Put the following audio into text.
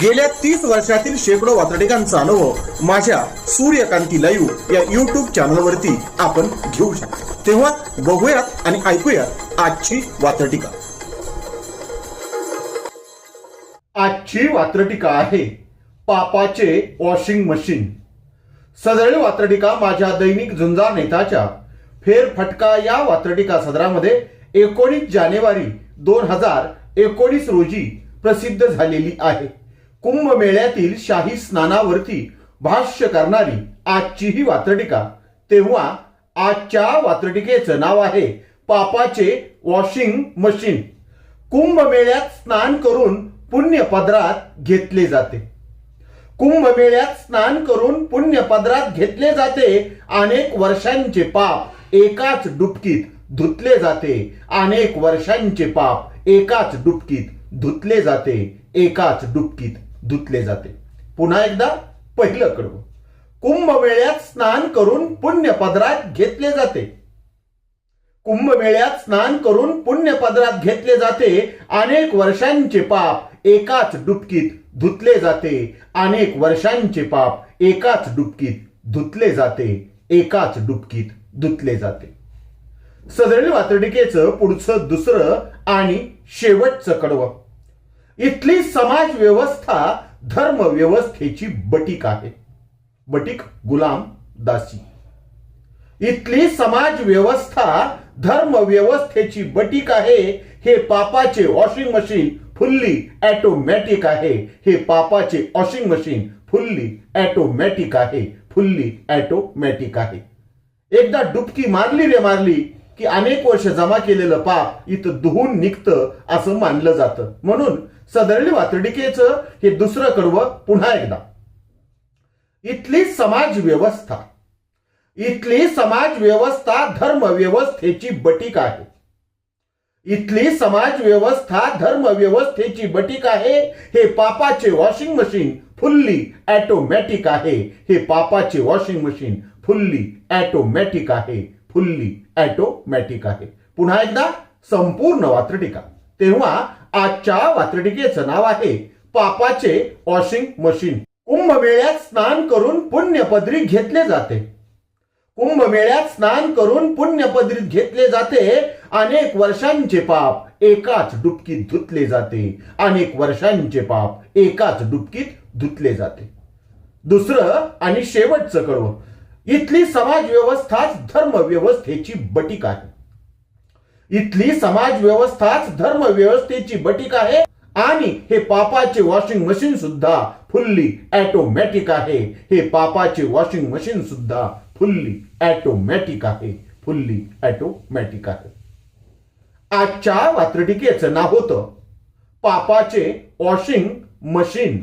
गेल्या तीस वर्षातील शेकडो वातडिकांचा अनुभव माझ्या सूर्यकांती लाईव्ह या युट्यूब चॅनलवरती आपण घेऊ शकतो. तेव्हा बघूयात आणि ऐकूयात आजची वात्रटिका. आजची वात्रटिका आहे पापाचे वॉशिंग मशीन. सदरळी वात्रटिका माझ्या दैनिक झुंजार नेताच्या फेरफटका या वात्रटिका सदरामध्ये एकोणीस जानेवारी दोन हजार एकोणीस रोजी प्रसिद्ध झालेली आहे. कुंभमेळ्यातील शाही स्नानावरती भाष्य करणारी आजची ही वात्रटिका. तेव्हा आजच्या वात्रटिकेचं नाव आहे पापाचे वॉशिंग मशीन. कुंभमेळ्यात स्नान करून पुण्य पदरात घेतले जाते. कुंभमेळ्यात स्नान करून पुण्य पदरात घेतले जाते. अनेक वर्षांचे पाप एकाच डुबकीत धुतले जाते. अनेक वर्षांचे पाप एकाच डुबकीत धुतले जाते. एकाच डुबकीत धुतले जाते. पुन्हा एकदा पहिलं कडवं. कुंभमेळ्यात स्नान करून पुण्य पदरात घेतले जाते. कुंभमेळ्यात स्नान करून पुण्य पदरात घेतले जाते. अनेक वर्षांचे पाप एकाच डुबकीत धुतले जाते. अनेक वर्षांचे पाप एकाच डुबकीत धुतले जाते. एकाच डुबकीत धुतले जाते. सदळी वातडिकेचं पुढचं दुसरं आणि शेवटचं कडवं. इथली समाज व्यवस्था धर्म व्यवस्थेची बटीक आहे. बटीक गुलाम दासी. इथली समाज व्यवस्था धर्म व्यवस्थेची बटीक आहे हे पापाचे वॉशिंग मशीन फुल्ली ॲटोमॅटिक आहे. हे पापाचे वॉशिंग मशीन फुल्ली ॲटोमॅटिक आहे. फुल्ली ॲटोमॅटिक आहे. एकदा डुबकी मारली रे मारली की अनेक वर्ष जमा केलेलं पाप इथं धुवून निघतं असं मानलं जातं. म्हणून सदरली वातडिकेचं हे दुसरं कडवं पुन्हा एकदा. इथली समाज व्यवस्था इथली समाज व्यवस्था धर्म व्यवस्थेची बटीक आहे. इथली समाज व्यवस्था धर्म व्यवस्थेची बटीक आहे. हे पापाचे वॉशिंग मशीन फुल्ली ऑटोमॅटिक आहे. हे पापाचे वॉशिंग मशीन फुल्ली ऍटोमॅटिक आहे. फुल्ली ॲटोमॅटिक आहे. पुन्हा एकदा संपूर्ण वात्रटिका. तेव्हा आजच्या वात्रटिकेचं नाव आहे पापाचे वॉशिंग मशीन. कुंभमेळ्यात स्नान करून पुण्यपदरी घेतले जाते. कुंभमेळ्यात स्नान करून पुण्यपदरीत घेतले जाते. अनेक वर्षांचे पाप एकाच डुबकीत धुतले जाते. अनेक वर्षांचे पाप एकाच डुबकीत धुतले जाते. दुसरं आणि शेवटचं कळवं इथली समाज व्यवस्थाच धर्म व्यवस्थेची बटीक आहे. इथली समाज व्यवस्थाच धर्म व्यवस्थेची बटीक आहे आणि हे पापाचे वॉशिंग मशीन सुद्धा फुल्ली ॲटोमॅटिक आहे. हे पापाचे वॉशिंग मशीन सुद्धा फुल्ली ॲटोमॅटिक आहे. फुल्ली ॲटोमॅटिक आहे. आजच्या वात्रटिकेचं नाव होतं पापाचे वॉशिंग मशीन